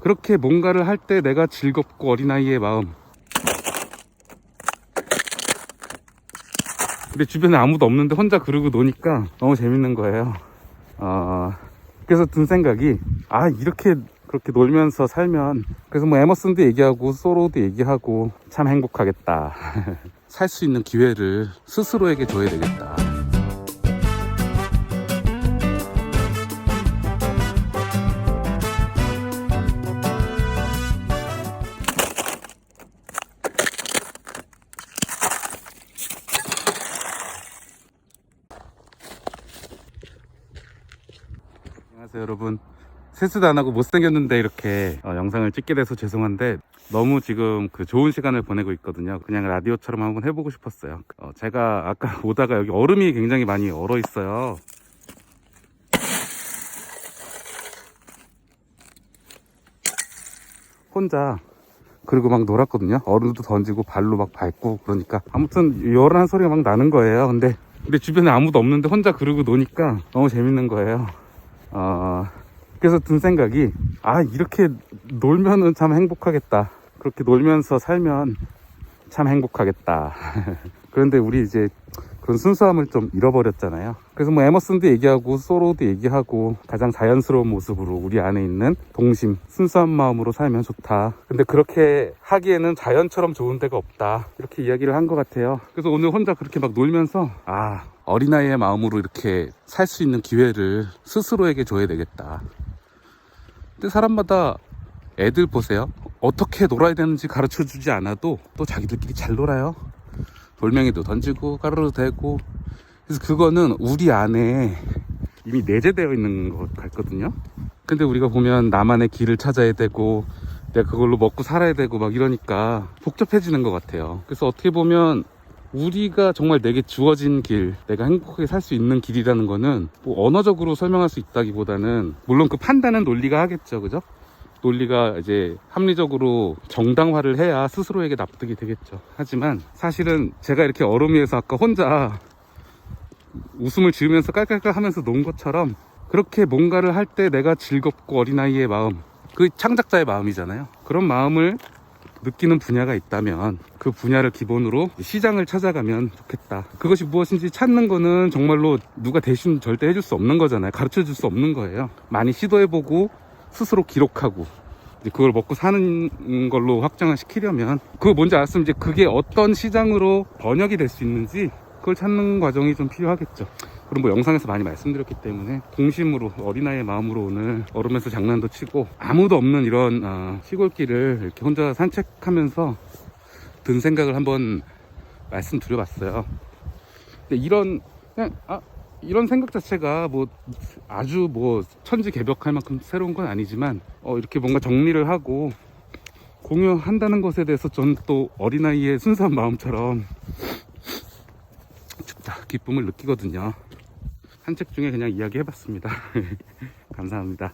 그렇게 뭔가를 할 때 내가 즐겁고 어린아이의 마음. 근데 주변에 아무도 없는데 혼자 그러고 노니까 너무 재밌는 거예요. 어, 그래서 든 생각이 아 이렇게 그렇게 놀면서 살면 그래서 뭐 에머슨도 얘기하고 소로도 얘기하고 참 행복하겠다. 살 수 있는 기회를 스스로에게 줘야 되겠다 안녕하세요 여러분. 세수도 안 하고 못생겼는데 이렇게 어, 영상을 찍게 돼서 죄송한데 너무 지금 그 좋은 시간을 보내고 있거든요. 그냥 라디오처럼 한번 해보고 싶었어요. 어, 제가 아까 오다가 여기 얼음이 굉장히 많이 얼어 있어요. 혼자 그리고 막 놀았거든요. 얼음도 던지고 발로 막 밟고 그러니까. 아무튼 열한 소리가 막 나는 거예요. 근데 근데 주변에 아무도 없는데 혼자 그러고 노니까 너무 재밌는 거예요 어, 그래서 든 생각이 아 이렇게 놀면은 참 행복하겠다. 그렇게 놀면서 살면 참 행복하겠다. 그런데 우리 이제 그런 순수함을 좀 잃어버렸잖아요. 그래서 뭐 에머슨도 얘기하고 소로도 얘기하고 가장 자연스러운 모습으로 우리 안에 있는 동심 순수한 마음으로 살면 좋다. 근데 그렇게 하기에는 자연처럼 좋은 데가 없다. 이렇게 이야기를 한 것 같아요. 그래서 오늘 혼자 그렇게 막 놀면서 아 어린아이의 마음으로 이렇게 살 수 있는 기회를 스스로에게 줘야 되겠다. 근데 사람마다 애들 보세요. 어떻게 놀아야 되는지 가르쳐 주지 않아도 또 자기들끼리 잘 놀아요 돌멩이도 던지고 가루도 대고. 그래서 그거는 우리 안에 이미 내재되어 있는 것 같거든요. 근데 우리가 보면 나만의 길을 찾아야 되고 내가 그걸로 먹고 살아야 되고 막 이러니까 복잡해지는 것 같아요. 그래서 어떻게 보면 우리가 정말 내게 주어진 길, 내가 행복하게 살 수 있는 길이라는 거는 뭐 언어적으로 설명할 수 있다기보다는 물론 그 판단은 논리가 하겠죠, 그죠? 논리가 이제 합리적으로 정당화를 해야 스스로에게 납득이 되겠죠. 하지만 사실은 제가 이렇게 얼음 위에서 아까 혼자 웃음을 지으면서 깔깔깔 하면서 논 것처럼 그렇게 뭔가를 할 때 내가 즐겁고 어린아이의 마음, 그 창작자의 마음이잖아요. 그런 마음을 느끼는 분야가 있다면 그 분야를 기본으로 시장을 찾아가면 좋겠다. 그것이 무엇인지 찾는 거는 정말로 누가 대신 절대 해줄 수 없는 거잖아요. 가르쳐 줄 수 없는 거예요. 많이 시도해보고 스스로 기록하고 그걸 먹고 사는 걸로 확장을 시키려면 그거 뭔지 알았으면 이제 그게 어떤 시장으로 번역이 될 수 있는지 그걸 찾는 과정이 좀 필요하겠죠. 그럼 뭐 영상에서 많이 말씀드렸기 때문에 동심으로 어린아이의 마음으로 오늘 얼음에서 장난도 치고 아무도 없는 이런 어, 시골길을 이렇게 혼자 산책하면서 든 생각을 한번 말씀드려봤어요. 근데 이런 그냥 아 이런 생각 자체가 뭐 아주 뭐 천지개벽할 만큼 새로운 건 아니지만 어 이렇게 뭔가 정리를 하고 공유한다는 것에 대해서 저는 또 어린아이의 순수한 마음처럼 춥다 기쁨을 느끼거든요. 산책 중에 그냥 이야기 해봤습니다. 감사합니다